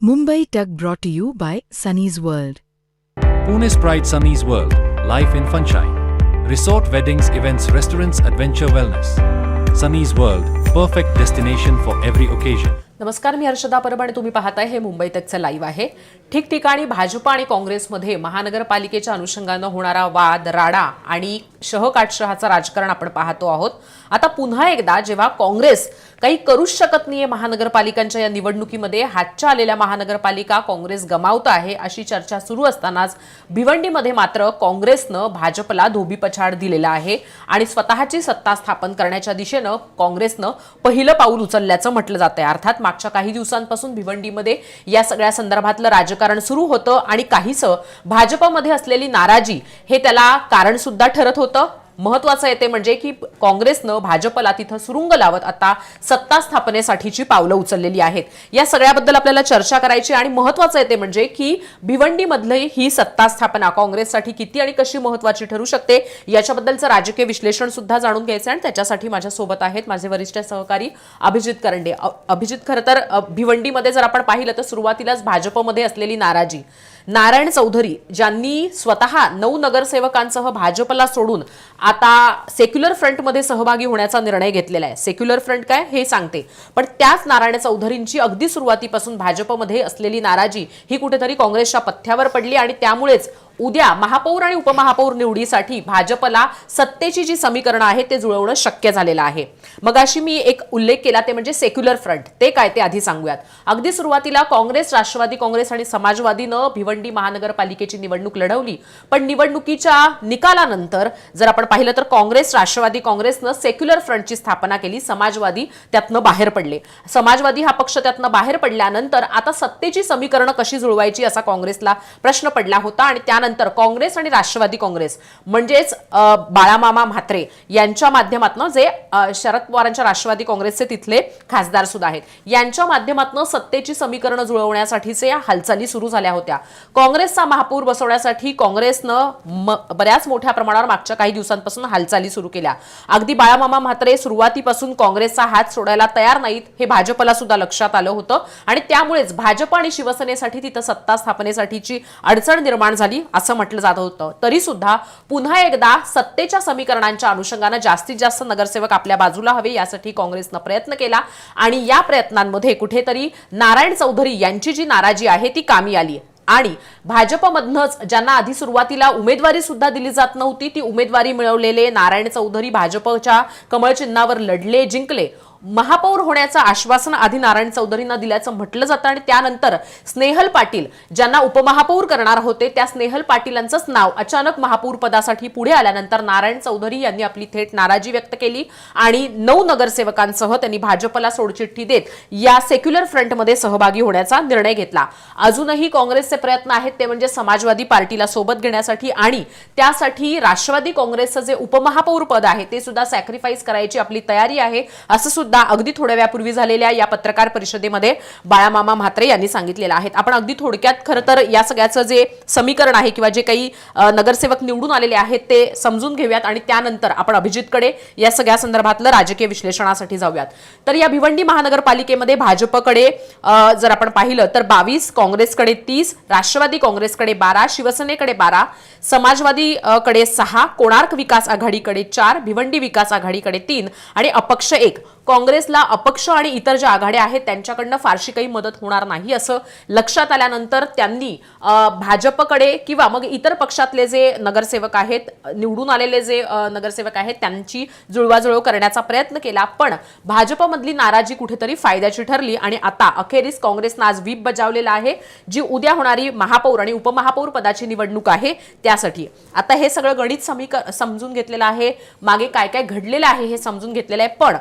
Mumbai Tug brought to you by Sunny's World. Pune's Pride Sunny's World, Life in Funshine. Resort weddings, events, restaurants, adventure wellness. Sunny's World, perfect destination for every occasion. नमस्कार मी हर्षदा परब आणि तुम्ही पाहताय हे Mumbai तकचं live आहे ठिकठिकाणी भाजप आणि काँग्रेसमध्ये महानगरपालिकेच्या अनुषंगानं होणारा वाद राडा आणि शहकाटशहाचं राजकारण आपण पाहतो आहोत आता पुन्हा एकदा जेव्हा काँग्रेस काही करूच शकत नाहीये महानगरपालिकांच्या या निवडणुकीमध्ये. हातच्या आलेल्या महानगरपालिका काँग्रेस गमावत आहे अशी चर्चा सुरू असतानाच भिवंडीमध्ये मात्र काँग्रेसनं भाजपला धोबीपछाड दिलेला आहे आणि स्वतःची सत्ता स्थापन करण्याच्या दिशेनं काँग्रेसनं पहिलं पाऊल उचलल्याचं म्हटलं जात आहे अर्थात मागच्या काही दिवसांपासून भिवंडीमध्ये या सगळ्या संदर्भातलं राजकारण सुरू होतं आणि काहीसं भाजपमध्ये असलेली नाराजी हे त्याला कारण सुद्धा ठरत होतं. महत्वाचं येते म्हणजे की काँग्रेसनं भाजपला तिथं सुरुंग लावत आता सत्ता स्थापनेसाठीची पावलं उचललेली आहेत. या सगळ्याबद्दल आपल्याला चर्चा करायची आणि महत्वाचं येते म्हणजे की भिवंडीमधली ही सत्ता स्थापना काँग्रेससाठी किती आणि कशी महत्वाची ठरू शकते याच्याबद्दलचं राजकीय विश्लेषण सुद्धा जाणून घ्यायचं आणि त्याच्यासाठी माझ्यासोबत आहेत माझे वरिष्ठ सहकारी अभिजित करंडे. अभिजित खरं तर भिवंडीमध्ये जर आपण पाहिलं तर सुरुवातीलाच भाजपमध्ये असलेली नाराजी. नारायण चौधरी ज्यांनी स्वतः नऊ नगरसेवकांसह भाजपला सोडून आता सेक्युलर फ्रंटमध्ये सहभागी होण्याचा निर्णय घेतलेला आहे. सेक्युलर फ्रंट काय हे सांगते. पण त्याच नारायण चौधरींची अगदी सुरुवातीपासून भाजपमध्ये असलेली नाराजी ही कुठेतरी काँग्रेसच्या पथ्यावर पडली आणि त्यामुळेच उद्या महापौर आणि उपमहापौर निवडीसाठी भाजपला सत्तेची जी समीकरणं आहेत ते जुळवणं शक्य झालेलं आहे. मग अशी मी एक उल्लेख केला ते म्हणजे सेक्युलर फ्रंट. ते काय ते आधी सांगूयात. अगदी सुरुवातीला काँग्रेस राष्ट्रवादी काँग्रेस आणि समाजवादीनं भिवंडी महानगरपालिकेची निवडणूक लढवली. पण निवडणुकीच्या निकालानंतर जर आपण पाहिलं तर काँग्रेस राष्ट्रवादी काँग्रेसनं सेक्युलर फ्रंटची स्थापना केली समाजवादी त्यातनं बाहेर पडले. समाजवादी हा पक्ष त्यातनं बाहेर पडल्यानंतर आता सत्तेची समीकरणं कशी जुळवायची असा काँग्रेसला प्रश्न पडला होता आणि त्यानंतर काँग्रेस आणि राष्ट्रवादी काँग्रेस म्हणजेच बाळामामा म्हात्रे यांच्या माध्यमातून जे शरद पवारांच्या राष्ट्रवादी काँग्रेसचे तिथले खासदार सुद्धा आहेत यांच्या माध्यमातून सत्तेची समीकरणं जुळवण्यासाठीचे या हालचाली सुरू झाल्या होत्या. काँग्रेसचा महापूर बसवण्यासाठी काँग्रेसनं बऱ्याच मोठ्या प्रमाणावर मागच्या काही दिवसांपासून हालचाली सुरू केल्या. अगदी बाळामामा म्हात्रे सुरुवातीपासून काँग्रेसचा हात सोडायला तयार नाहीत हे भाजपला सुद्धा लक्षात आलं होतं. आणि त्यामुळेच भाजप आणि शिवसेनेसाठी तिथं सत्ता स्थापनेसाठीची अडचण निर्माण झाली. असं म्हटलं जात होतं. तरी सुद्धा पुन्हा एकदा सत्तेच्या समीकरणांच्या अनुषंगानं जास्तीत जास्त नगरसेवक आपल्या बाजूला हवे यासाठी काँग्रेसनं प्रयत्न केला. आणि या प्रयत्नांमध्ये कुठेतरी नारायण चौधरी यांची जी नाराजी आहे ती कामी आली आणि भाजपमधनंच ज्यांना आधी सुरुवातीला उमेदवारी सुद्धा दिली जात नव्हती ती उमेदवारी मिळवलेले नारायण चौधरी भाजपच्या कमळ चिन्हावर लढले जिंकले. महापौर होण्याचं आश्वासन आधी नारायण चौधरींना दिल्याचं म्हटलं जातं आणि त्यानंतर स्नेहल पाटील ज्यांना उपमहापौर करणार होते त्या स्नेहल पाटीलांचंच नाव अचानक महापौर पदासाठी पुढे आल्यानंतर नारायण चौधरी यांनी आपली थेट नाराजी व्यक्त केली आणि नऊ नगरसेवकांसह त्यांनी भाजपला सोडचिठ्ठी देत या सेक्युलर फ्रंटमध्ये सहभागी होण्याचा निर्णय घेतला. अजूनही काँग्रेसचे प्रयत्न आहेत ते म्हणजे समाजवादी पार्टीला सोबत घेण्यासाठी आणि त्यासाठी राष्ट्रवादी काँग्रेसचं जे उपमहापौर पद आहे ते सुद्धा सॅक्रिफाईस करायची आपली तयारी आहे असं सुद्धा अगदी थोड्या वेळापूर्वी झालेल्या या पत्रकार परिषदेमध्ये बाळामामा म्हात्रे यांनी सांगितलेलं आहे. आपण अगदी थोडक्यात खरं तर या सगळ्याचं जे समीकरण आहे किंवा जे काही नगरसेवक निवडून आलेले आहेत ते समजून घेऊयात आणि त्यानंतर आपण अभिजितकडे या सगळ्या संदर्भातलं राजकीय विश्लेषणासाठी जाऊयात. तर या भिवंडी महानगरपालिकेमध्ये भाजपकडे जर आपण पाहिलं तर बावीस काँग्रेसकडे तीस राष्ट्रवादी काँग्रेसकडे बारा शिवसेनेकडे बारा समाजवादी कडे सहा कोणार्क विकास आघाडीकडे चार भिवंडी विकास आघाडीकडे तीन आणि अपक्ष एक. काँग्रेसला अपक्ष आणि इतर ज्या आघाड्या आहेत त्यांच्याकडनं फारशी काही मदत होणार नाही असं लक्षात आल्यानंतर त्यांनी भाजपकडे किंवा मग इतर पक्षातले जे नगरसेवक आहेत निवडून आलेले जे नगरसेवक आहेत त्यांची जुळवाजुळव करण्याचा प्रयत्न केला. पण भाजपमधली नाराजी कुठेतरी फायद्याची ठरली आणि आता अखेरीस काँग्रेसनं आज व्हीप बजावलेला आहे जी उद्या होणारी महापौर आणि उपमहापौर पदाची निवडणूक आहे त्यासाठी. आता हे सगळं गणित समीकरण समजून घेतलेलं आहे. मागे काय काय घडलेलं आहे हे समजून घेतलेलं आहे. पण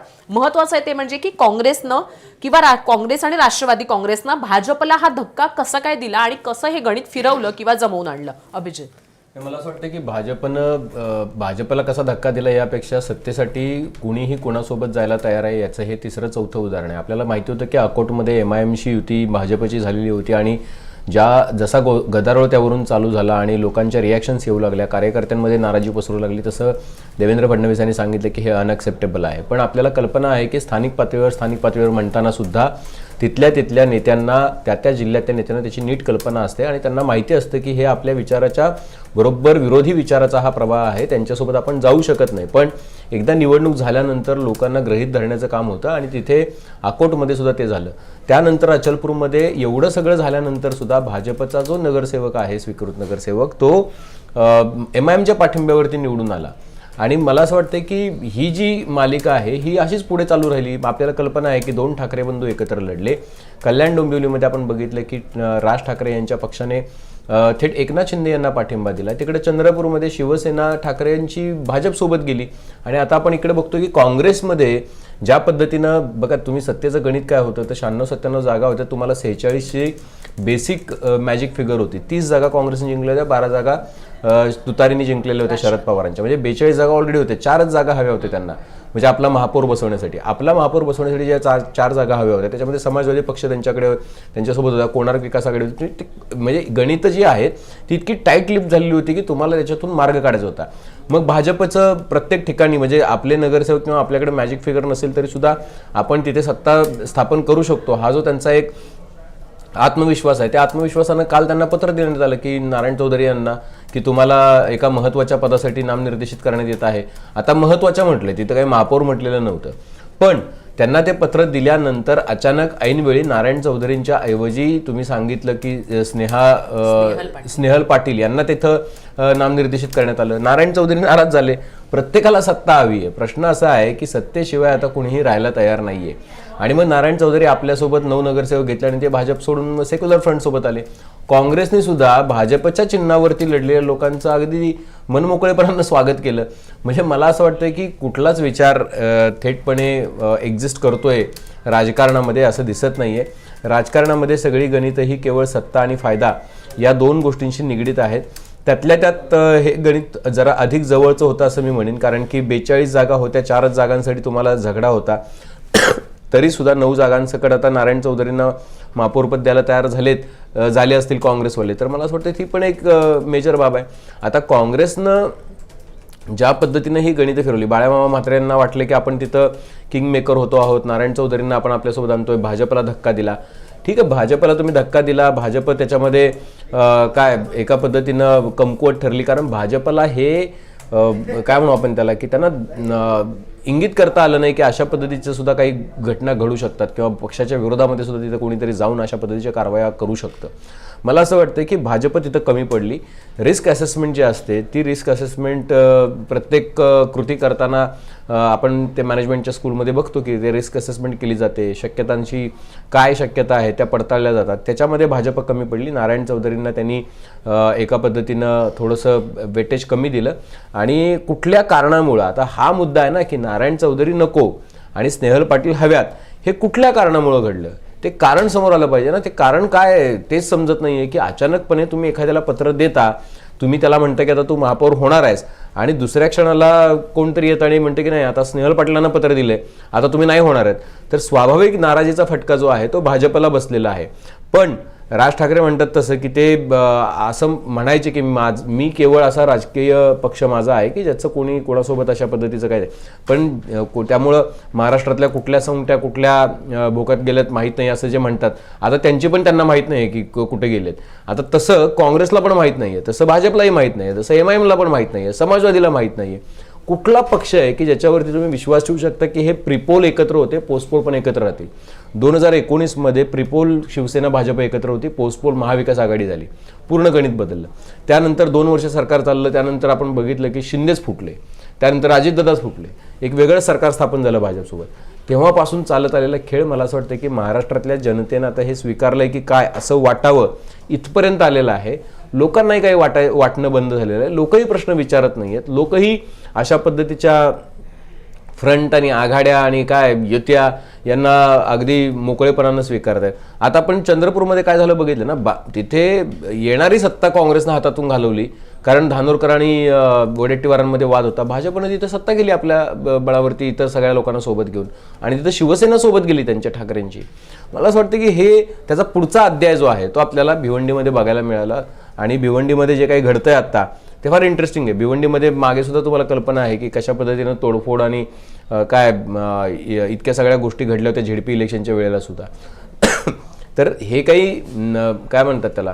महत्वाचं आहे ते म्हणजे की काँग्रेसनं किंवा रा- काँग्रेस आणि राष्ट्रवादी काँग्रेसनं भाजपला हा धक्का कसा काय दिला आणि कसं हे गणित फिरवलं किंवा जमवून आणलं? अभिजित. मला असं वाटतं की भाजपनं भाजपला कसा धक्का दिला यापेक्षा सत्तेसाठी कुणीही कोणासोबत जायला तयार आहे याचं हे तिसरं चौथं उदाहरण आहे. आपल्याला माहिती होतं की अकोटमध्ये एम आय एमशी युती भाजपची झालेली होती आणि ज्या जसा गो गदारोळ त्यावरून चालू झाला आणि लोकांच्या रिॲक्शन्स येऊ लागल्या कार्यकर्त्यांमध्ये नाराजी पसरू लागली तसं देवेंद्र फडणवीस यांनी सांगितलं की हे अनअक्सेप्टेबल आहे. पण आपल्याला कल्पना आहे की स्थानिक पातळीवर स्थानिक पातळीवर म्हणताना सुद्धा तिथल्या तिथल्या नेत्यांना त्या त्या जिल्ह्यातल्या नेत्यांना त्याची नीट कल्पना असते आणि त्यांना माहिती असतं की हे आपल्या विचाराच्या बरोबर विरोधी विचाराचा हा प्रवाह आहे त्यांच्यासोबत आपण जाऊ शकत नाही. पण एकदा निवडणूक झाल्यानंतर लोकांना ग्रहित धरण्याचं काम होतं आणि तिथे अकोटमध्ये सुद्धा ते झालं. त्यानंतर अचलपूरमध्ये एवढं सगळं झाल्यानंतर सुद्धा भाजपचा जो नगरसेवक आहे स्वीकृत नगरसेवक तो एम आय एमच्या पाठिंब्यावरती निवडून आला. आणि मला असं वाटतं की ही जी मालिका आहे ही अशीच पुढे चालू राहिली. आपल्याला कल्पना आहे की दोन ठाकरे बंधू एकत्र लढले. कल्याण डोंबिवलीमध्ये आपण बघितलं की राज ठाकरे यांच्या पक्षाने थेट एकनाथ शिंदे यांना पाठिंबा दिला तिकडे चंद्रपूरमध्ये शिवसेना ठाकरेंची भाजपसोबत गेली. आणि आता आपण इकडे बघतो की काँग्रेसमध्ये ज्या पद्धतीनं बघा तुम्ही सत्तेचं गणित काय होतं तर शहाण्णव सत्त्याण्णव जागा होत्या तुम्हाला सेहेचाळीसची बेसिक मॅजिक फिगर होती. तीस जागा काँग्रेसने जिंकल्या होत्या बारा जागा तुतारीने जिंकलेल्या होत्या शरद पवारांच्या. म्हणजे बेचाळीस जागा ऑलरेडी होत्या. चारच जागा हव्या होत्या त्यांना. म्हणजे आपला महापौर बसवण्यासाठी. आपला महापौर बसवण्यासाठी ज्या चार चार जागा हव्या होत्या त्याच्यामध्ये समाजवादी पक्ष त्यांच्याकडे त्यांच्यासोबत होता कोणार्क विकासाकडे होती. म्हणजे गणित जी आहेत ती इतकी टाईट लिप झालेली होती की तुम्हाला त्याच्यातून मार्ग काढायचा होता. मग भाजपचं प्रत्येक ठिकाणी म्हणजे आपले नगरसेवक किंवा आपल्याकडे मॅजिक फिगर नसेल तरी सुद्धा आपण तिथे सत्ता स्थापन करू शकतो. हा जो त्यांचा एक आत्मविश्वास आहे. त्या आत्मविश्वासानं काल त्यांना पत्र देण्यात आलं की नारायण चौधरी यांना की तुम्हाला एका महत्त्वाच्या पदासाठी नामनिर्देशित करण्यात येत आहे. आता महत्त्वाच्या म्हटलंय तिथं काही महापौर म्हटलेलं नव्हतं. पण त्यांना ते पत्र दिल्यानंतर अचानक ऐनवेळी नारायण चौधरींच्या ऐवजी तुम्ही सांगितलं की स्नेहा स्नेहल पाटील यांना तिथं नामनिर्देशित करण्यात आलं. नारायण चौधरी नाराज झाले. प्रत्येकाला सत्ता हवी आहे. प्रश्न असा आहे की सत्तेशिवाय आता कुणीही राहायला तयार नाहीये. आणि मग नारायण चौधरी आपल्यासोबत नऊ नगरसेवक घेतले आणि ते भाजप सोडून सेक्युलर फ्रंटसोबत आले. काँग्रेसने सुद्धा भाजपच्या चिन्हावरती लढलेल्या लोकांचं अगदी मनमोकळेपणानं स्वागत केलं. म्हणजे मला असं वाटतं की कुठलाच विचार थेटपणे एक्झिस्ट करतोय राजकारणामध्ये असं दिसत नाही आहे राजकारणामध्ये सगळी गणितं ही केवळ सत्ता आणि फायदा या दोन गोष्टींशी निगडीत आहेत. त्यातल्या त्यात हे गणित जरा अधिक जवळचं होतं असं मी म्हणेन. कारण की बेचाळीस जागा होत्या चारच जागांसाठी तुम्हाला झगडा होता. तरी सुद्धा नऊ जागांसकट आता नारायण चौधरींना महापौरपद द्यायला तयार झालेत झाले असतील काँग्रेसवाले. तर मला असं वाटतं ती पण एक मेजर बाब आहे. आता काँग्रेसनं ज्या पद्धतीनं ही गणितं फिरवली बाळ्यामामा म्हात्रे यांना वाटले की आपण तिथं किंग मेकर होतो आहोत नारायण चौधरींना आपण आपल्यासोबत आणतोय भाजपला धक्का दिला. ठीक आहे भाजपला तुम्ही धक्का दिला भाजप त्याच्यामध्ये काय एका पद्धतीनं कमकुवत ठरली. कारण भाजपला हे काय म्हणू आपण त्याला की त्यांना इंगित करता आलं नाही की अशा पद्धतीच्या सुद्धा काही घटना घडू शकतात किंवा पक्षाच्या विरोधामध्ये सुद्धा तिथं कोणीतरी जाऊन अशा पद्धतीच्या कारवाया करू शकतं. मला असं वाटतं की भाजप तिथं कमी पडली. रिस्क असेसमेंट जी असते ती रिस्क असेसमेंट प्रत्येक कृती करताना आपण ते मॅनेजमेंटच्या स्कूलमध्ये बघतो की ते रिस्क असेसमेंट केली जाते. शक्यतांची काय शक्यता आहे त्या पडताळल्या जातात. त्याच्यामध्ये भाजप कमी पडली. नारायण चौधरींना त्यांनी एका पद्धतीनं थोडंसं वेटेज कमी दिलं. आणि कुठल्या कारणामुळं आता हा मुद्दा आहे ना की नारायण चौधरी नको आणि स्नेहल पाटील हव्यात हे कुठल्या कारणामुळं घडलं? ते कारण समोर आलं पाहिजे ना. ते कारण काय तेच समजत नाही आहे की अचानकपणे तुम्ही एखाद्याला पत्र देता तुम्ही त्याला म्हणता की आता तू महापौर होणार आहेस आणि दुसऱ्या क्षणाला कोणतरी येतं आणि म्हणतं की नाही आता स्नेहल पाटलांना पत्र दिले आता तुम्ही नाही होणार आहेत. तर स्वाभाविक नाराजीचा फटका जो आहे तो भाजपला बसलेला आहे. पण राज ठाकरे म्हणतात तसं की ते ब, असं म्हणायचे की माझ मी केवळ असा राजकीय पक्ष माझा आहे की ज्याचं कोणी कोणासोबत अशा पद्धतीचं काय नाही. पण को- त्यामुळं महाराष्ट्रातल्या कुठल्या संगट्या कुठल्या भोकात गेल्यात माहीत नाही असं जे म्हणतात. आता त्यांची पण त्यांना माहीत नाही की क- कुठे गेलेत. आता तसं काँग्रेसला पण माहीत नाही आहे तसं भाजपलाही माहीत नाही तसं एम आय एमला पण माहीत नाही आहे समाजवादीला माहीत नाही आहे कुठला पक्ष आहे की ज्याच्यावरती तुम्ही विश्वास ठेवू शकता की हे प्रिपोल एकत्र होते पोस्टपोल पण एकत्र राहतील? दोन हजार एकोणीसमध्ये प्रिपोल शिवसेना भाजप एकत्र होती पोस्टपोल महाविकास आघाडी झाली. पूर्ण गणित बदललं. त्यानंतर दोन वर्ष सरकार चाललं त्यानंतर आपण बघितलं की शिंदेच फुटले. त्यानंतर अजितदादाच फुटले. एक वेगळं सरकार स्थापन झालं भाजपसोबत. तेव्हापासून चालत आलेला खेळ मला असं वाटतं की महाराष्ट्रातल्या जनतेनं आता हे स्वीकारलं आहे की काय असं वाटावं इथपर्यंत आलेलं आहे. लोकांनाही काही वाटाय वाटणं बंद झालेलं आहे. लोकही प्रश्न विचारत नाही आहेत लोकही अशा पद्धतीच्या फ्रंट आणि आघाड्या आणि काय युत्या यांना अगदी मोकळेपणानं स्वीकारत आहेत आता आपण चंद्रपूरमध्ये काय झालं बघितलं ना? बा तिथे येणारी सत्ता काँग्रेसनं हातातून घालवली. कारण धानोरकर आणि वडेट्टीवारांमध्ये वाद होता. भाजपनं तिथं सत्ता गेली आपल्या ब- बळावरती इतर सगळ्या लोकांना सोबत घेऊन. आणि तिथं शिवसेना सोबत गेली त्यांच्या ठाकरेंची. मला असं वाटतं की हे त्याचा पुढचा अध्याय जो आहे तो आपल्याला भिवंडीमध्ये बघायला मिळाला. आणि भिवंडीमध्ये जे काही घडतंय आत्ता ते फार इंटरेस्टिंग आहे. भिवंडीमध्ये मागे सुद्धा तुम्हाला कल्पना आहे की कशा पद्धतीनं तोडफोड आणि काय इतक्या सगळ्या गोष्टी घडल्या होत्या झेडपी इलेक्शनच्या वेळेला सुद्धा. तर हे काही काय म्हणतात त्याला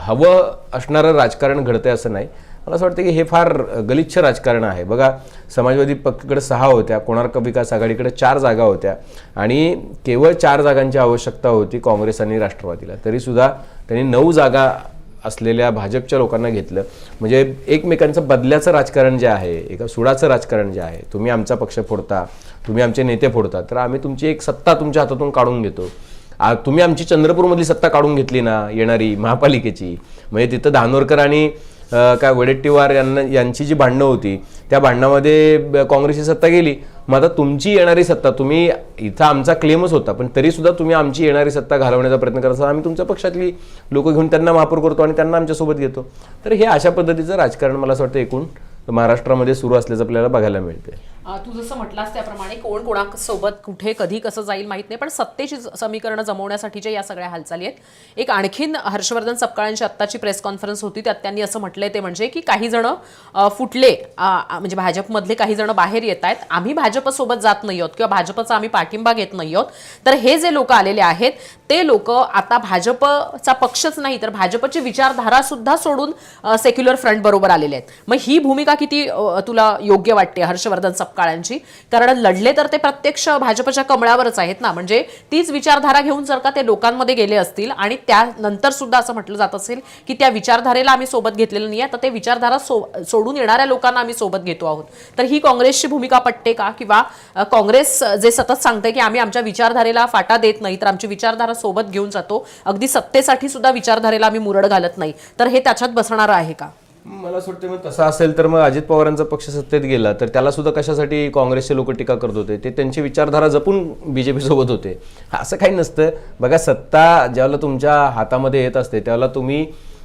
हवं असणारं राजकारण घडतंय असं नाही. मला असं वाटतं की हे फार गलिच्छ राजकारण आहे. बघा समाजवादी पक्षाकडे सहा होत्या कोणार्क विकास आघाडीकडे चार जागा होत्या आणि केवळ चार जागांची आवश्यकता होती काँग्रेस आणि राष्ट्रवादीला. तरीसुद्धा त्यांनी नऊ जागा असलेल्या भाजपच्या लोकांना घेतलं. म्हणजे एकमेकांचं बदल्याचं राजकारण जे आहे एका सुडाचं राजकारण जे आहे तुम्ही आमचा पक्ष फोडता तुम्ही आमचे नेते फोडता तर आम्ही तुमची एक सत्ता तुमच्या हातातून काढून घेतो. तुम्ही आमची चंद्रपूरमधली सत्ता काढून घेतली ना येणारी महापालिकेची. म्हणजे तिथं धानोरकर आणि काय वडेट्टीवार यांना यांची जी भांडणं होती त्या भांडणामध्ये काँग्रेसची सत्ता गेली. मग आता तुमची येणारी सत्ता तुम्ही इथं आमचा क्लेमच होता पण तरी सुद्धा तुम्ही आमची येणारी सत्ता घालवण्याचा प्रयत्न करत असाल. आम्ही तुमच्या पक्षातली लोक घेऊन त्यांना महापौर करतो आणि त्यांना आमच्यासोबत घेतो. तर हे अशा पद्धतीचं राजकारण मला असं वाटतं एकूण महाराष्ट्रामध्ये सुरू असल्याचं आपल्याला बघायला मिळते तू जसं म्हटलास त्याप्रमाणे कोण कोणासोबत कुठे कधी कसं जाईल माहीत नाही पण सत्तेची समीकरणं जमवण्यासाठीच्या या सगळ्या हालचाली आहेत. एक आणखीन हर्षवर्धन सपकाळांची आत्ताची प्रेस कॉन्फरन्स होती त्यात त्यांनी असं म्हटलंय ते म्हणजे की काही जण फुटले म्हणजे भाजपमधले काही जण बाहेर येत आहेत. आम्ही भाजपसोबत जात नाही आहोत किंवा भाजपचा आम्ही पाठिंबा घेत नाही आहोत. तर हे जे लोक आलेले आहेत ते लोक आता भाजपचा पक्षच नाही तर भाजपची विचारधारा सुद्धा सोडून सेक्युलर फ्रंट बरोबर आलेले आहेत. मग ही भूमिका किती तुला योग्य वाटते हर्षवर्धन सपकाळांची कारण लढले तर ते प्रत्यक्ष भाजपच्या कमळावरच आहेत ना. म्हणजे तीच विचारधारा घेऊन जर का ते लोकांमध्ये गेले असतील आणि त्यानंतर सुद्धा असं म्हटलं जात असेल की त्या विचारधारेला आम्ही सोबत घेतलेलं नाही आहे तर ते विचारधारा सो सोडून येणाऱ्या लोकांना आम्ही सोबत घेतो आहोत. तर ही काँग्रेसची भूमिका पटते का? किंवा काँग्रेस जे सतत सांगते की आम्ही आमच्या विचारधारेला फाटा देत नाही तर आमची विचारधारा सोबत घेऊन जातो. अगदी सत्तेसाठी सुद्धा विचारधारेला आम्ही मुरड घालत नाही. तर हे त्याच्यात बसणारं आहे का? मला असं वाटतं मग तसं असेल तर मग अजित पवारांचा पक्ष सत्तेत गेला तर त्याला सुद्धा कशासाठी काँग्रेसचे लोक टीका करत होते ते त्यांची विचारधारा जपून बीजेपी सोबत होते. असं काही नसतं. बघा सत्ता ज्यावेळेला तुमच्या हातामध्ये येत असते त्यावेळेला तुम्ही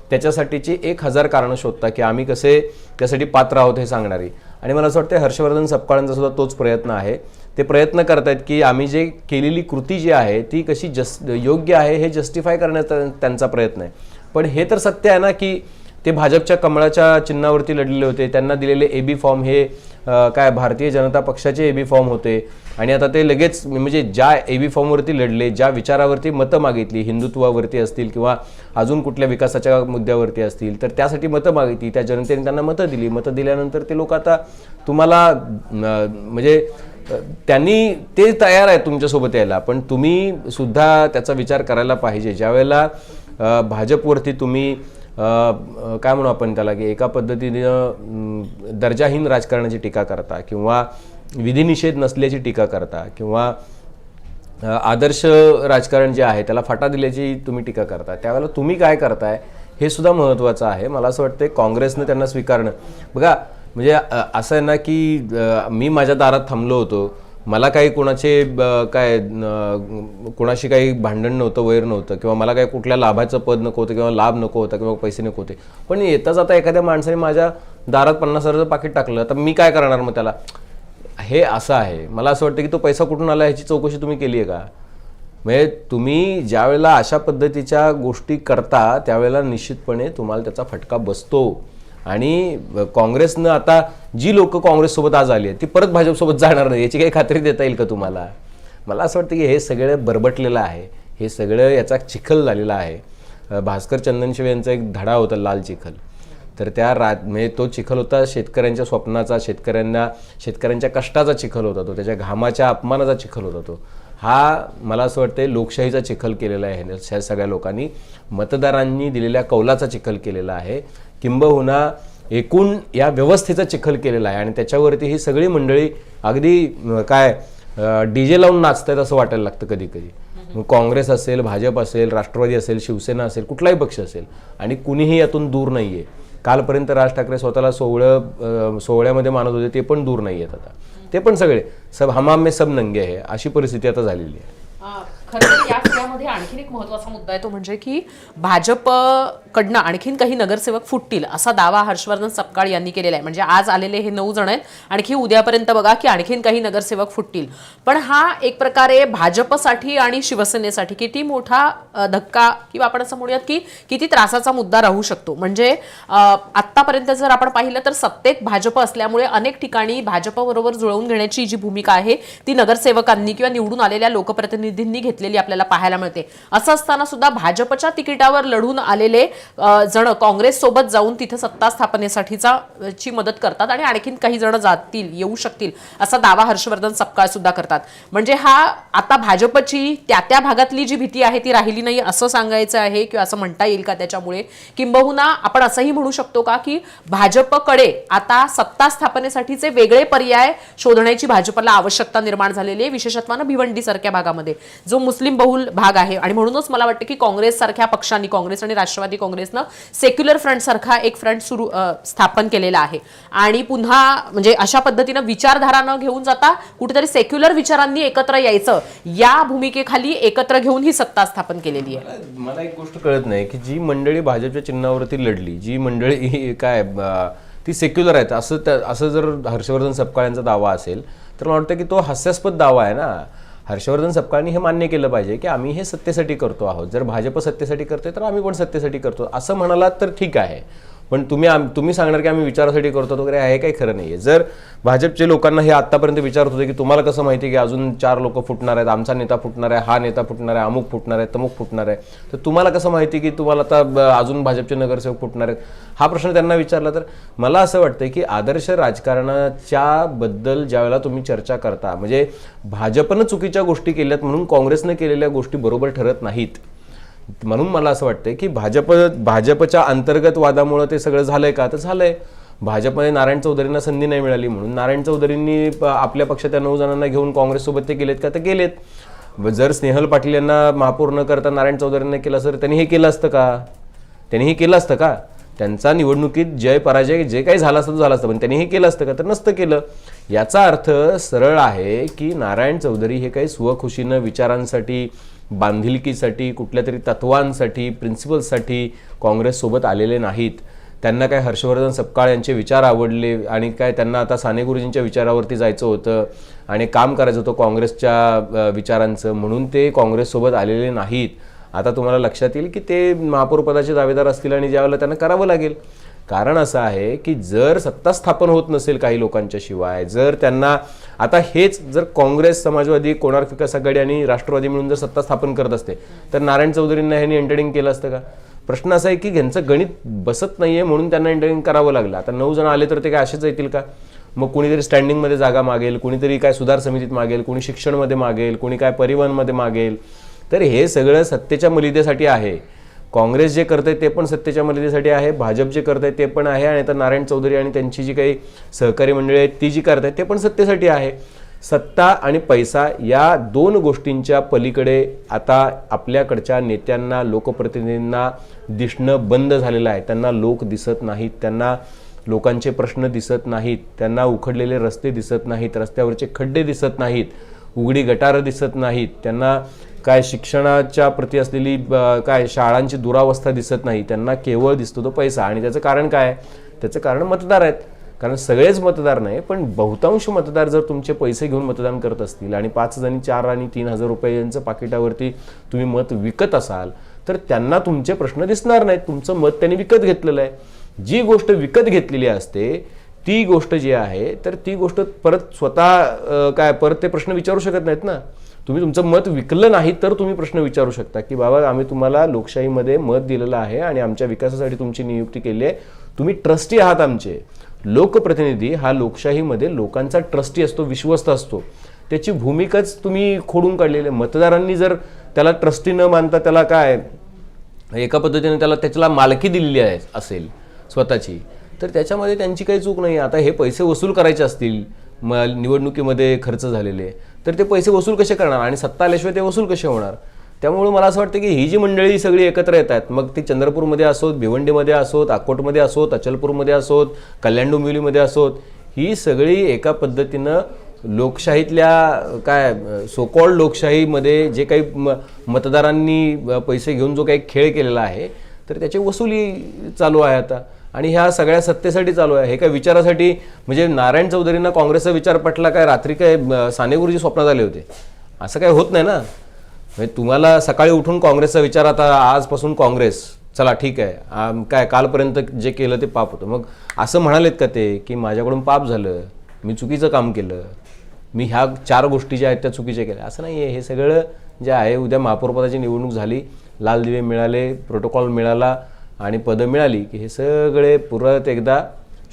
त्याच्यासाठीची एक हजार कारणं शोधता की आम्ही कसे त्यासाठी पात्र आहोत हे सांगणारी. आणि मला असं वाटतं हर्षवर्धन सपकाळांचा सुद्धा तोच प्रयत्न आहे. ते प्रयत्न करतायत की आम्ही जे केलेली कृती जी आहे ती कशी जस योग्य आहे हे जस्टिफाय करण्याचा त्यांचा प्रयत्न आहे. पण हे तर सत्य आहे ना की ते भाजपच्या कमळाच्या चिन्हावरती लढलेले होते. त्यांना दिलेले ए बी फॉर्म हे काय भारतीय जनता पक्षाचे ए बी फॉर्म होते. आणि आता ते लगेच म्हणजे ज्या ए बी फॉर्मवरती लढले ज्या विचारावरती मतं मागितली हिंदुत्वावरती असतील किंवा अजून कुठल्या विकासाच्या मुद्द्यावरती असतील तर त्यासाठी मतं मागितली. त्या जनतेने त्यांना मतं दिली. मतं दिल्यानंतर ते लोक आता तुम्हाला म्हणजे त्यांनी ते तयार आहे तुमच्यासोबत यायला. पण तुम्ही सुद्धा त्याचा विचार करायला पाहिजे. ज्यावेळेला भाजपवरती तुम्ही काय म्हणू आपण त्याला की एका पद्धतीनं दर्जाहीन राजकारणाची टीका करता किंवा विधिनिषेध नसल्याची टीका करता किंवा आदर्श राजकारण जे आहे त्याला फाटा दिल्याची तुम्ही टीका करता. त्यावेळेला तुम्ही काय करताय हे सुद्धा महत्त्वाचं आहे. मला असं वाटतं काँग्रेसनं त्यांना स्वीकारणं. बघा म्हणजे असं आहे ना की मी माझ्या दारात थांबलो होतो. मला काही कोणाचे ब- काय कोणाशी काही भांडण नव्हतं वैर नव्हतं किंवा मला काही कुठल्या लाभाचं पद नको होतं किंवा लाभ नको होता किंवा पैसे नको होते. पण येता जाता एखाद्या माणसाने माझ्या दारात पन्नास हजाराचं पाकिट टाकलं तर मी काय करणार मग त्याला? हे असं आहे. मला असं वाटतं की तो पैसा कुठून आला ह्याची चौकशी तुम्ही केली आहे का? म्हणजे तुम्ही ज्यावेळेला अशा पद्धतीच्या गोष्टी करता त्यावेळेला निश्चितपणे तुम्हाला त्याचा फटका बसतो. आणि काँग्रेसनं आता जी लोक काँग्रेससोबत आज आली आहेत ती परत भाजपसोबत जाणार नाही याची काही खात्री देता येईल का तुम्हाला? मला असं वाटतं की हे सगळं बरबटलेलं आहे हे सगळं याचा चिखल झालेला आहे. भास्कर चंदनशिव यांचा एक धडा होता लाल चिखल. तर त्या रा म्हणजे तो चिखल होता शेतकऱ्यांच्या स्वप्नाचा शेतकऱ्यांना शेतकऱ्यांच्या कष्टाचा चिखल होता तो त्याच्या घामाच्या अपमानाचा चिखल होता तो. हा मला असं वाटतं लोकशाहीचा चिखल केलेला आहे ह्या सगळ्या लोकांनी. मतदारांनी दिलेल्या कौलाचा चिखल केलेला आहे. किंबहुना एकूण या व्यवस्थेचा चिखल केलेला आहे. आणि त्याच्यावरती ही सगळी मंडळी अगदी काय डी जे लावून नाचतायत असं वाटायला लागतं कधी कधी मग काँग्रेस असेल भाजप असेल राष्ट्रवादी असेल शिवसेना असेल कुठलाही पक्ष असेल आणि कुणीही यातून दूर नाही आहे कालपर्यंत राज ठाकरे स्वतःला सोहळं सोहळ्यामध्ये मानत होते ते पण दूर नाही आहेत आता. ते पण सगळे सब हमाम में सब नंगे आहे अशी परिस्थिती आता झालेली आहे. यामध्ये आणखीन एक महत्त्वाचा मुद्दा आहे तो म्हणजे की भाजपकडनं आणखीन काही नगरसेवक फुटतील असा दावा हर्षवर्धन सपकाळ यांनी केलेला आहे. म्हणजे आज आलेले हे नऊ जण आहेत. आणखी उद्यापर्यंत बघा की आणखीन काही नगरसेवक फुटतील. पण हा एक प्रकारे भाजपसाठी आणि शिवसेनेसाठी किती मोठा धक्का किंवा आपण असं म्हणूयात की किती त्रासाचा मुद्दा राहू शकतो. म्हणजे आत्तापर्यंत जर आपण पाहिलं तर सत्तेत भाजप असल्यामुळे अनेक ठिकाणी भाजपबरोबर जुळवून घेण्याची जी भूमिका आहे ती नगरसेवकांनी किंवा निवडून आलेल्या लोकप्रतिनिधींनी घेतलेली आपल्याला पाहायला मिळते. असं असताना सुद्धा भाजपच्या तिकिटावर लढून आलेले जण काँग्रेस सोबत जाऊन तिथे सत्ता स्थापनेसाठीचा ची मदत करतात आणि आणखीन काही जण जातील येऊ शकतील असा दावा हर्षवर्धन सपकाळ सुद्धा करतात. म्हणजे हा आता भाजपची त्या त्या भागातली जी भीती आहे ती राहिली नाही असं सांगायचं आहे किंवा असं म्हणता येईल का त्याच्यामुळे? किंबहुना आपण असंही म्हणू शकतो का की भाजपकडे आता सत्ता स्थापनेसाठीचे वेगळे पर्याय शोधण्याची भाजपला आवश्यकता निर्माण झालेली आहे विशेषत्वानं भिवंडी सारख्या भागामध्ये. जो मुस्लिम बहुल भाग आहे. आणि म्हणूनच मला वाटतं की काँग्रेस सारख्या पक्षांनी काँग्रेस आणि राष्ट्रवादी काँग्रेसनं सेक्युलर फ्रंट सारखा एक फ्रंट सुरू स्थापन केलेला आहे. आणि पुन्हा म्हणजे अशा पद्धतीनं विचारधारा न घेऊन जाता कुठेतरी सेक्युलर विचारांनी एकत्र यायचं या भूमिकेखाली एकत्र घेऊन ही सत्ता स्थापन केलेली आहे. मला एक गोष्ट कळत नाही की जी मंडळी भाजपच्या चिन्हावरती लढली जी मंडळी काय ती सेक्युलर आहेत असं असं जर हर्षवर्धन सपकाळ यांचा दावा असेल तर मला वाटतं की तो हास्यास्पद दावा आहे ना. हर्षवर्धन सपकाळनी हे मान्य केलं पाहिजे की आम्ही हे सत्तेसाठी करतो आहोत. जर भाजप सत्तेसाठी करते तर आम्ही पण सत्तेसाठी करतो. असं म्हणालात तर ठीक आहे. पण तुम्ही आम तुम्ही सांगणार की आम्ही विचारासाठी करतो वगैरे आहे काही खरं नाही आहे जर भाजपचे लोकांना हे आत्तापर्यंत विचारत होते की तुम्हाला कसं माहिती आहे की अजून चार लोक फुटणार आहेत आमचा नेता फुटणार आहे हा नेता फुटणार आहे अमुक फुटणार आहे तमुक फुटणार आहे तर तुम्हाला कसं माहिती की तुम्हाला आता ब- अजून भाजपचे नगरसेवक फुटणार आहेत? हा प्रश्न त्यांना विचारला तर मला असं वाटतं की आदर्श राजकारणाच्या बद्दल ज्यावेळेला तुम्ही चर्चा करता म्हणजे भाजपनं चुकीच्या गोष्टी केल्यात म्हणून काँग्रेसनं केलेल्या गोष्टी बरोबर ठरत नाहीत. म्हणून मला असं वाटतं की भाजप भाजपच्या अंतर्गत वादामुळं ते सगळं झालंय का? तर झालंय. भाजपमध्ये नारायण चौधरींना संधी नाही मिळाली म्हणून नारायण चौधरींनी प- आपल्या पक्षाच्या नऊ जणांना घेऊन काँग्रेससोबत ते गेलेत का? तर गेलेत. व जर स्नेहल पाटील यांना महापौर न करता नारायण चौधरींना केलं असं तर त्यांनी हे केलं असतं का? त्यांनी हे केलं असतं का? त्यांचा निवडणुकीत जय पराजय जे काही झालं असतं ते झालं असतं पण त्यांनी हे केलं असतं का? तर नसतं केलं. याचा अर्थ सरळ आहे की नारायण चौधरी हे काही स्वखुशीनं विचारांसाठी बांधिलकीसाठी कुठल्या तरी तत्वांसाठी प्रिन्सिपल्ससाठी काँग्रेससोबत आलेले नाहीत. त्यांना काय हर्षवर्धन सपकाळ यांचे विचार आवडले आणि काय त्यांना आता साने गुरुजींच्या विचारावरती जायचं होतं आणि काम करायचं होतं काँग्रेसच्या विचारांचं म्हणून ते काँग्रेससोबत आलेले नाहीत. आता तुम्हाला लक्षात येईल की ते महापौरपदाचे दावेदार असतील आणि ज्यावेळेला त्यांना करावं लागेल. कारण असं आहे की जर सत्ता स्थापन होत नसेल काही लोकांच्या शिवाय जर त्यांना आता हेच जर काँग्रेस समाजवादी कोणार्क विकास आघाडी आणि राष्ट्रवादी मिळून जर सत्ता स्थापन करत असते तर नारायण चौधरींना ह्यांनी एंटरटेन केलं असतं का? प्रश्न असा आहे की ह्यांचं गणित बसत नाहीये म्हणून त्यांना एंटरटेन करावं लागलं. आता नऊ जण आले तर ते काय असेच येतील का? मग कोणीतरी स्टँडिंगमध्ये जागा मागेल कोणीतरी काय सुधार समितीत मागेल कोणी शिक्षणमध्ये मागेल कोणी काय परिवहनमध्ये मागेल. तर हे सगळं सत्तेच्या मलिदेसाठी आहे. काँग्रेस जे करते ते पण सत्तेच्या मर्यादेसाठी आहे भाजप जे करते ते पण आहे आणि आता नारायण चौधरी आणि त्यांची जी काही सहकारी मंडळी आहेत ती जी करतायत ते पण सत्तेसाठी आहे. सत्ता आणि पैसा या दोन गोष्टींच्या पलीकडे आता आपल्याकडच्या नेत्यांना लोकप्रतिनिधींना दिसणं बंद झालेलं आहे. त्यांना लोक दिसत नाहीत त्यांना लोकांचे प्रश्न दिसत नाहीत त्यांना उखडलेले रस्ते दिसत नाहीत रस्त्यावरचे खड्डे दिसत नाहीत उघडी गटारं दिसत नाहीत त्यांना काय शिक्षणाच्या प्रती असलेली काय शाळांची दुरावस्था दिसत नाही त्यांना केवळ दिसतो तो पैसा. आणि त्याचं कारण काय? त्याचं कारण मतदार आहेत. कारण सगळेच मतदार नाही पण बहुतांश मतदार जर तुमचे पैसे घेऊन मतदान करत असतील आणि पाच जणी चार आणि तीन हजार रुपयांचं पाकिटावरती तुम्ही मत विकत असाल तर त्यांना तुमचे प्रश्न दिसणार नाहीत. तुमचं मत त्यांनी विकत घेतलेलं आहे. जी गोष्ट विकत घेतलेली असते ती गोष्ट जी आहे तर ती गोष्ट परत स्वतः काय परत ते प्रश्न विचारू शकत नाहीत ना. तुम्ही तुमचं मत विकलं नाही तर तुम्ही प्रश्न विचारू शकता की बाबा आम्ही तुम्हाला लोकशाहीमध्ये मत दिलेलं आहे आणि आमच्या विकासासाठी तुमची नियुक्ती केली आहे. तुम्ही ट्रस्टी आहात आमचे. लोकप्रतिनिधी हा लोकशाहीमध्ये लोकांचा ट्रस्टी असतो विश्वस्त असतो. त्याची भूमिकाच तुम्ही खोडून काढलेली आहे. मतदारांनी जर त्याला ट्रस्टी न मानता त्याला काय एका पद्धतीने त्याला त्याच्याला मालकी दिलेली आहे असेल स्वतःची तर त्याच्यामध्ये त्यांची काही चूक नाही. आता हे पैसे वसूल करायचे असतील म निवडणुकीमध्ये खर्च झालेले. तर ते पैसे वसूल कसे करणार? आणि सत्ता आल्याशिवाय ते वसूल कसे होणार? त्यामुळे मला असं वाटतं की ही जी मंडळी सगळी एकत्र येत आहेत मग ती चंद्रपूरमध्ये असोत भिवंडीमध्ये असोत अकोटमध्ये असोत अचलपूरमध्ये असोत कल्याण डोंबिवलीमध्ये असोत ही सगळी एका पद्धतीनं लोकशाहीतल्या काय सोकॉल्ड लोकशाहीमध्ये जे काही म- मतदारांनी पैसे घेऊन जो काही खेळ केलेला आहे तर त्याची वसुली चालू आहे आता. आणि ह्या सगळ्या सत्तेसाठी चालू आहे. हे काय विचारासाठी म्हणजे नारायण चौधरींना काँग्रेसचा विचार पटला काय? रात्री काय सानेगुरुजी साने गुरुजी स्वप्नात आले होते. असं काय होत नाही ना? म्हणजे तुम्हाला सकाळी उठून काँग्रेसचा विचार आता आजपासून काँग्रेस. चला ठीक आहे. काय कालपर्यंत जे केलं ते पाप होतं. मग असं म्हणालेत का ते की माझ्याकडून पाप झालं मी चुकीचं काम केलं मी ह्या चार गोष्टी ज्या आहेत त्या चुकीच्या केल्या. असं नाही आहे हे सगळं जे आहे उद्या महापौरपदाची निवडणूक झाली लाल दिवे मिळाले प्रोटोकॉल मिळाला आणि पदं मिळाली की हे सगळे परत एकदा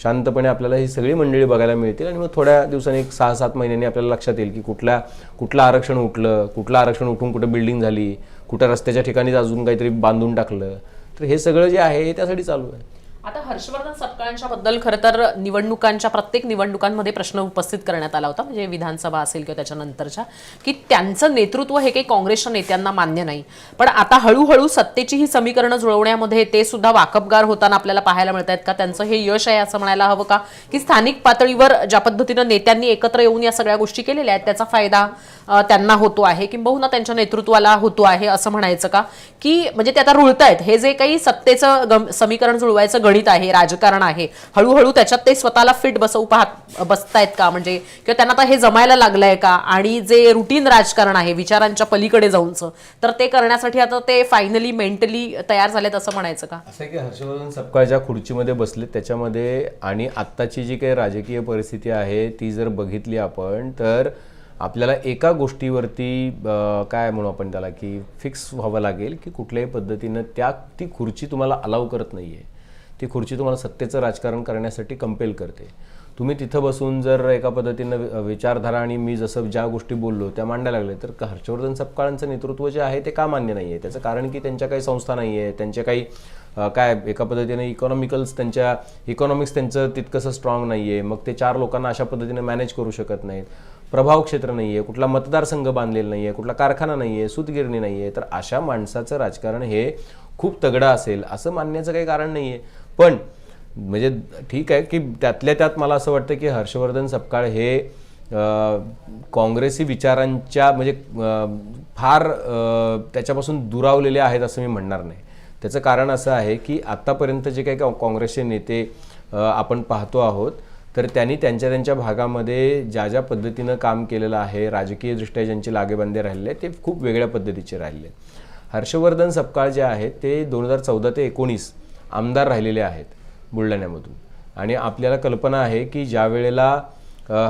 शांतपणे आपल्याला ही सगळी मंडळी बघायला मिळतील आणि मग थोड्या दिवसांनी एक सहा सात महिन्यांनी आपल्याला लक्षात येईल की कुठल्या कुठलं आरक्षण उठलं कुठलं आरक्षण उठून कुठं बिल्डिंग झाली कुठं रस्त्याच्या ठिकाणी अजून काहीतरी बांधून टाकलं. तर हे सगळं जे आहे हे त्यासाठी चालू आहे. आता हर्षवर्धन सपकाळांच्या बद्दल खरं तर निवडणुकांच्या प्रत्येक निवडणुकांमध्ये प्रश्न उपस्थित करण्यात आला होता म्हणजे विधानसभा असेल किंवा त्याच्यानंतरच्या की त्यांचं नेतृत्व हे काही काँग्रेसच्या नेत्यांना मान्य नाही. पण आता हळूहळू सत्तेची ही समीकरणं जुळवण्यामध्ये ते सुद्धा वाकबगार होताना आपल्याला पाहायला मिळत आहेत का? त्यांचं हे यश आहे असं म्हणायला हवं का? की स्थानिक पातळीवर ज्या पद्धतीनं नेत्यांनी एकत्र येऊन या सगळ्या गोष्टी केलेल्या आहेत त्याचा फायदा त्यांना होतो आहे किंबहुना त्यांच्या नेतृत्वाला होतो आहे असं म्हणायचं का? की म्हणजे ते आता रुळतायत. हे जे काही सत्तेचं समीकरण जुळवायचं गणित आहे राजकारण आहे. हळूहळू त्याच्यात ते स्वतःला फिट बसवू पाहत बसतायत का? म्हणजे किंवा त्यांना आता हे जमायला लागलंय का? आणि जे रुटीन राजकारण आहे विचारांच्या पलीकडे जाऊनचं तर ते करण्यासाठी आता ते फायनली मेंटली तयार झालेत असं म्हणायचं का? असं की हर्षवर्धन सपकाळ ज्या खुर्चीमध्ये बसले त्याच्यामध्ये आणि आत्ताची जी काही राजकीय परिस्थिती आहे ती जर बघितली आपण तर आपल्याला एका गोष्टीवरती काय म्हणू आपण त्याला की फिक्स व्हावं लागेल की कुठल्याही पद्धतीनं त्या ती खुर्ची तुम्हाला अलाव करत नाही आहे ती खुर्ची तुम्हाला सत्तेचं राजकारण करण्यासाठी कंपेल करते. तुम्ही तिथं बसून जर एका पद्धतीनं विचारधारा आणि मी जसं ज्या गोष्टी बोललो त्या मांडायला लागले तर हर्षवर्धन सपकाळांचं नेतृत्व जे आहे ते का मान्य नाही आहे त्याचं कारण की त्यांच्या काही संस्था नाही आहे त्यांच्या काही काय एका पद्धतीने इकॉनॉमिकल्स त्यांच्या इकॉनॉमिक्स त्यांचं तितकंसं स्ट्रॉंग नाही आहे मग ते चार लोकांना अशा पद्धतीने मॅनेज करू शकत नाहीत. प्रभाव क्षेत्र नाही आहे कुठला मतदारसंघ बांधलेला नाही आहे कुठला कारखाना नाही आहे सूतगिरणी नाही आहे तर अशा माणसाचं राजकारण हे खूप तगडं असेल असं मानण्याचं काही कारण नाही आहे पण म्हणजे ठीक आहे की त्यातल्या त्यात मला असं वाटतं की हर्षवर्धन सपकाळ हे काँग्रेसी विचारांच्या म्हणजे फार त्याच्यापासून दुरावलेले आहेत असं मी म्हणणार नाही. त्याचं कारण असं आहे की आत्तापर्यंत जे काही काँग्रेसचे नेते आपण पाहतो आहोत तर त्यांनी त्यांच्या त्यांच्या भागामध्ये ज्या ज्या पद्धतीनं काम केलेलं आहे राजकीयदृष्ट्या ज्यांचे लागेबांधे राहिले ते खूप वेगळ्या पद्धतीचे राहिले हर्षवर्धन सपकाळ जे आहेत ते दोन हजार चौदा ते एकोणीस आमदार राहिलेले आहेत बुलढाण्यामधून. आणि आपल्याला कल्पना आहे की ज्या वेळेला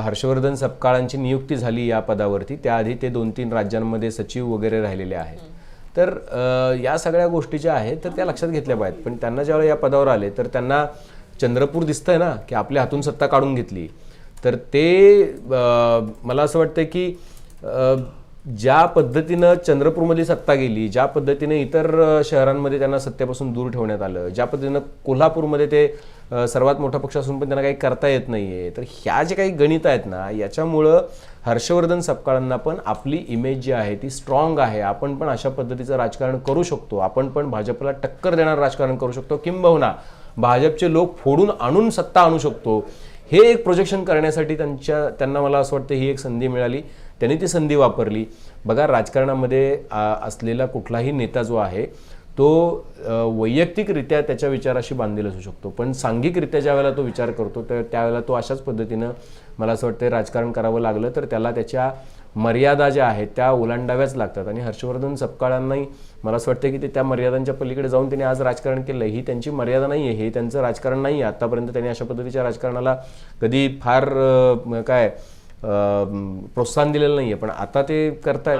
हर्षवर्धन सपकाळांची नियुक्ती झाली या पदावरती त्याआधी ते दोन तीन राज्यांमध्ये सचिव वगैरे राहिलेले आहेत. तर या सगळ्या गोष्टी ज्या आहेत तर त्या लक्षात घेतल्या पाहिजेत. पण त्यांना ज्यावेळेला या पदावर आले तर त्यांना चंद्रपूर दिसतंय ना की आपल्या हातून सत्ता काढून घेतली. तर ते मला असं वाटतं की ज्या पद्धतीनं चंद्रपूरमधली सत्ता गेली ज्या पद्धतीने इतर शहरांमध्ये त्यांना सत्तेपासून दूर ठेवण्यात आलं ज्या पद्धतीनं कोल्हापूरमध्ये ते सर्वात मोठा पक्ष असून पण त्यांना काही करता येत नाहीये तर ह्या जे काही गणित आहेत ना याच्यामुळं हर्षवर्धन सपकाळांना पण आपली इमेज जी आहे ती स्ट्रॉंग आहे. आपण पण अशा पद्धतीचं राजकारण करू शकतो. आपण पण भाजपला टक्कर देणारं राजकारण करू शकतो. किंबहुना भाजपचे लोक फोडून आणून सत्ता आणू शकतो. हे एक प्रोजेक्शन करण्यासाठी त्यांच्या त्यांना मला असं वाटतं ही एक संधी मिळाली. त्यांनी ती संधी वापरली. बघा राजकारणामध्ये असलेला कुठलाही नेता जो आहे तो वैयक्तिकरित्या त्याच्या विचाराशी बांधील असू शकतो. पण सांघिकरित्या ज्या वेळेला तो विचार करतो तर त्यावेळेला तो अशाच पद्धतीनं मला असं वाटतं राजकारण करावं लागलं तर त्याला त्याच्या मर्यादा ज्या आहेत त्या ओलांडाव्याच लागतात. आणि हर्षवर्धन सपकाळांनाही मला असं वाटतं की ते त्या मर्यादांच्या पलीकडे जाऊन त्यांनी आज राजकारण केलं ही त्यांची मर्यादा नाही आहे हे त्यांचं राजकारण नाही आहे आत्तापर्यंत त्यांनी अशा पद्धतीच्या राजकारणाला कधी फार काय प्रोत्साहन दिलेलं नाही आहे पण आता ते करतायत.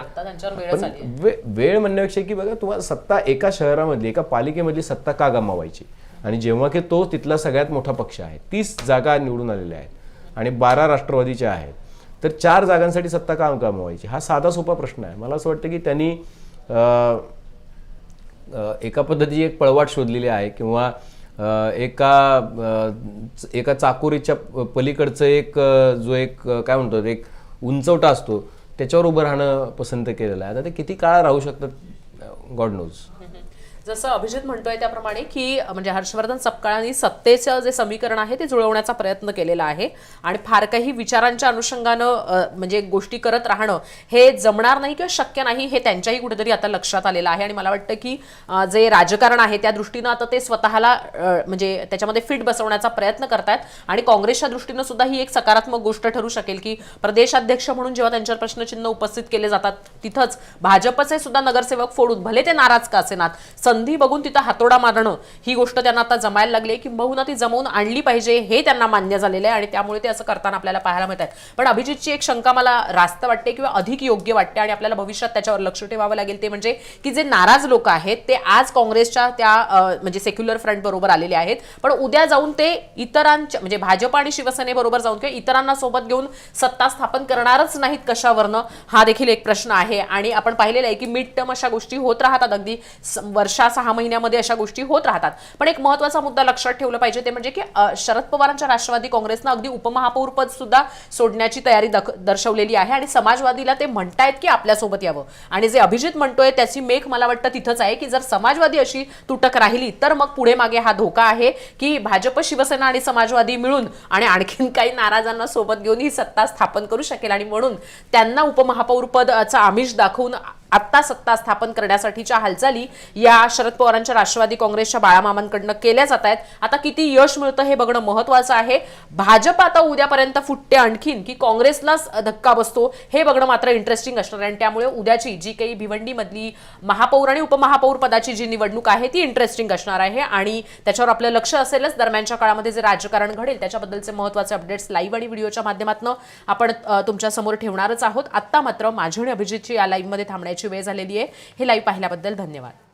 वेळ पण वे- वेळ म्हणण्यापेक्षा की बघा तुम्हाला सत्ता एका शहरामधली एका पालिकेमधली सत्ता का गमावायची? आणि जेव्हा की तो तिथला सगळ्यात मोठा पक्ष आहे तीस जागा निवडून आलेल्या आहेत आणि बारा राष्ट्रवादीच्या आहेत तर चार जागांसाठी सत्ता का गमावायची? हा साधा सोपा प्रश्न आहे. मला असं वाटतं की त्यांनी एका पद्धतीची एक पळवाट शोधलेली आहे किंवा एका एका चाकोरीच्या पलीकडचं एक जो एक काय म्हणतो एक उंचवटा असतो त्याच्यावर उभं राहणं पसंत केलेलं आहे. आता ते किती काळ राहू शकतात? गॉड नोज जसं अभिजित म्हणतोय त्याप्रमाणे की म्हणजे हर्षवर्धन सपकाळांनी सत्तेचं जे समीकरण आहे ते जुळवण्याचा प्रयत्न केलेला आहे. आणि फार काही विचारांच्या अनुषंगानं म्हणजे गोष्टी करत राहणं हे जमणार नाही किंवा शक्य नाही हे त्यांच्याही कुठेतरी आता लक्षात आलेलं आहे. आणि मला वाटतं की जे राजकारण आहे त्या दृष्टीनं आता ते स्वतःला म्हणजे त्याच्यामध्ये फिट बसवण्याचा प्रयत्न करतायत. आणि काँग्रेसच्या दृष्टीनं सुद्धा ही एक सकारात्मक गोष्ट ठरू शकेल की प्रदेशाध्यक्ष म्हणून जेव्हा त्यांच्यावर प्रश्नचिन्ह उपस्थित केले जातात तिथंच भाजपचे सुद्धा नगरसेवक फोडून भले ते नाराज का असेनात संधी बघून तिथं हातोडा मारणं ही गोष्ट त्यांना आता जमायला लागली आहे किंबहुना ती जमवून आणली पाहिजे हे त्यांना मान्य झालेलं आहे आणि त्यामुळे ते असं करताना आपल्याला पाहायला मिळत आहेत. पण अभिजितची एक शंका मला रास्त वाटते किंवा अधिक योग्य वाटते आणि आपल्याला भविष्यात त्याच्यावर लक्ष ठेवावं लागेल ते म्हणजे की जे नाराज लोक आहेत ते आज काँग्रेसच्या त्या म्हणजे सेक्युलर फ्रंट बरोबर आलेले आहेत. पण उद्या जाऊन ते इतरांच्या म्हणजे भाजप आणि शिवसेनेबरोबर जाऊन किंवा इतरांना सोबत घेऊन सत्ता स्थापन करणारच नाहीत कशावरनं हा देखील एक प्रश्न आहे. आणि आपण पाहिलेलं आहे की मिड टर्म अशा गोष्टी होत राहतात अगदी वर्ष वर्षा सहा महिन्यामध्ये अशा गोष्टी होत राहतात. पण एक महत्त्वाचा मुद्दा लक्षात ठेवला पाहिजे ते म्हणजे की शरद पवारांच्या राष्ट्रवादी काँग्रेसनं अगदी उपमहापौरपद सुद्धा सोडण्याची तयारी दख- दर्शवलेली आहे आणि समाजवादीला ते म्हणतायत की आपल्यासोबत यावं. आणि जे अभिजित म्हणतोय त्याची मेख मला वाटतं तिथंच आहे की जर समाजवादी अशी तुटक राहिली तर मग पुढे मागे हा धोका आहे की भाजप शिवसेना आणि समाजवादी मिळून आणि आणखीन काही नाराजांना सोबत घेऊन ही सत्ता स्थापन करू शकेल. आणि म्हणून त्यांना उपमहापौरपदचं आमिष दाखवून आत्ता सत्ता स्थापन करण्यासाठीच्या हालचाली या शरद पवारांच्या राष्ट्रवादी काँग्रेसच्या बाळामामांकडनं केल्या जात आहेत. आता किती यश मिळतं हे बघणं महत्वाचं आहे. भाजप आता उद्यापर्यंत फुटते आणखीन की काँग्रेसलाच धक्का बसतो हे बघणं मात्र इंटरेस्टिंग असणार आहे. आणि त्यामुळे उद्याची जी काही भिवंडीमधली महापौर आणि उपमहापौर पदाची जी निवडणूक आहे ती इंटरेस्टिंग असणार आहे. आणि त्याच्यावर आपलं लक्ष असेलच. दरम्यानच्या काळामध्ये जे राजकारण घडेल त्याच्याबद्दलचे महत्त्वाचे अपडेट्स लाईव्ह आणि व्हिडिओच्या माध्यमातून आपण तुमच्यासमोर तुमच्यासमोर ठेवणारच आहोत. आत्ता मात्र माझी आणि अभिजितची या लाईव्हमध्ये थांबण्याची वेळ झालेली आहे. हे लाईव्ह पाहिल्याबद्दल धन्यवाद.